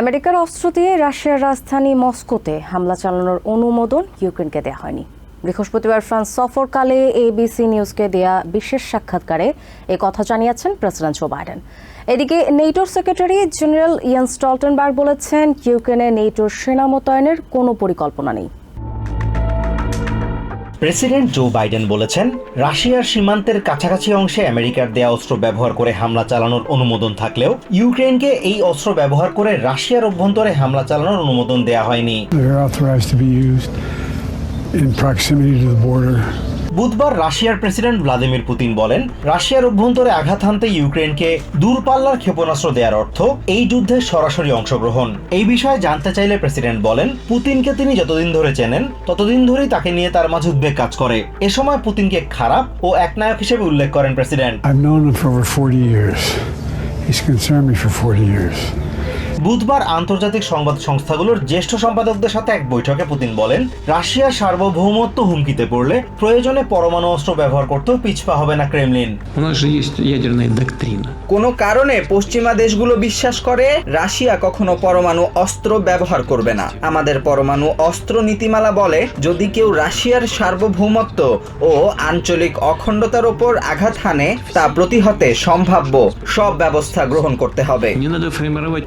আমেরিকার অস্ত্র দিয়ে রাশিয়ার রাজধানী মস্কোতে হামলা চালানোর অনুমোদন ইউক্রেনকে দেওয়া হয়নি। বৃহস্পতিবার ফ্রান্স সফরকালে এবিসি নিউজকে দেয়া বিশেষ সাক্ষাৎকারে এ কথা জানিয়েছেন প্রেসিডেন্ট জো বাইডেন। এদিকে নেটোর সেক্রেটারি জেনারেল ইয়ান স্টলটেনবার্গ বলেছেন, ইউক্রেনে নেটোর সেনা মোতায়েনের কোনো পরিকল্পনা নেই। প্রেসিডেন্ট জো বাইডেন বলেছেন, রাশিয়ার সীমান্তের কাছাকাছি অংশে আমেরিকার দেয়া অস্ত্র ব্যবহার করে হামলা চালানোর অনুমোদন থাকলেও ইউক্রেনকে এই অস্ত্র ব্যবহার করে রাশিয়ার অভ্যন্তরে হামলা চালানোর অনুমোদন দেয়া হয়নি. বুধবার রাশিয়ার প্রেসিডেন্ট ভ্লাদিমির পুতিন বলেন, রাশিয়ার অভ্যন্তরে আঘাত হানতে ইউক্রেনকে দূরপাল্লার ক্ষেপণাস্ত্র দেওয়ার অর্থ এই যুদ্ধে সরাসরি অংশগ্রহণ এই বিষয়ে জানতে চাইলে প্রেসিডেন্ট বলেন, পুতিনকে তিনি যতদিন ধরে চেনেন, ততদিন ধরেই তাকে নিয়ে তার মাঝে উদ্বেগ কাজ করে এ সময় পুতিনকে খারাপ ও একনায়ক হিসেবে উল্লেখ করেন president I've known him for over 40 years. He's concerned me for 40 years. বুধবার আন্তর্জাতিক সংবাদ সংস্থাগুলোর জ্যেষ্ঠ সম্পাদকদের সাথে এক বৈঠকে পুতিন বলেন রাশিয়া সার্বভৌমত্ব হুমকিতে পড়লে প্রয়োজনে পরমাণু অস্ত্র ব্যবহার করতেও পিছপা হবে না ক্রেমলিন। কোনো কারণে পশ্চিমা দেশগুলো বিশ্বাস করে রাশিয়া কখনো পরমাণু অস্ত্র ব্যবহার করবে না। আমাদের পরমাণু অস্ত্র নীতিমালা বলে যদি কেউ রাশিয়ার সার্বভৌমত্ব ও আঞ্চলিক অখণ্ডতার ওপর আঘাত হানে তা প্রতিহতে সম্ভাব্য সব ব্যবস্থা গ্রহণ করতে হবে।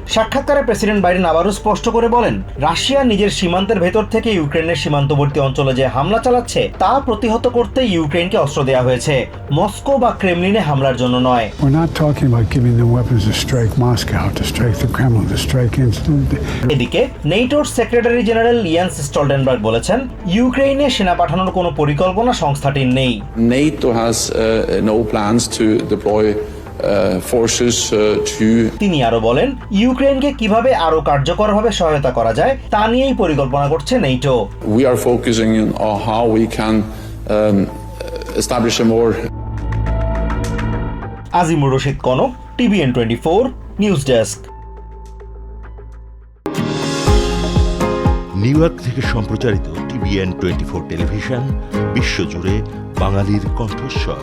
সাক্ষাৎ সাক্ষাৎকারে প্রেসিডেন্ট বাইডেন আবারও স্পষ্ট করে বলেন রাশিয়া নিজের সীমান্তের ভেতর থেকে ইউক্রেনের সীমান্তবর্তী অঞ্চলে যে হামলা চালাচ্ছে তা প্রতিহত করতে ইউক্রেনকে অস্ত্র দেওয়া হয়েছে। মস্কো বা ক্রেমলিনে হামলার জন্য নয়. এদিকে নেটোর সেক্রেটারি জেনারেল ইয়ান্স স্টলটেনবার্গ বলেছেন ইউক্রেনে সেনা পাঠানোর কোনো পরিকল্পনা সংস্থাটির নেই। NATO has uh, no plans to deploy uh, uh, তিনি আরও বলেন ইউক্রেনকে কীভাবে আরও কার্যকরভাবে সহায়তা করা যায় তা নিয়েই পরিকল্পনা করছে NATO we are focusing on how we can um, establish a more Azimur Rashid Kanak TVN twenty four news desk. New York থেকে সম্প্রচারিত টিভিএন টোয়েন্টি ফোর টেলিভিশন বিশ্বজুড়ে বাঙালির কণ্ঠস্বর।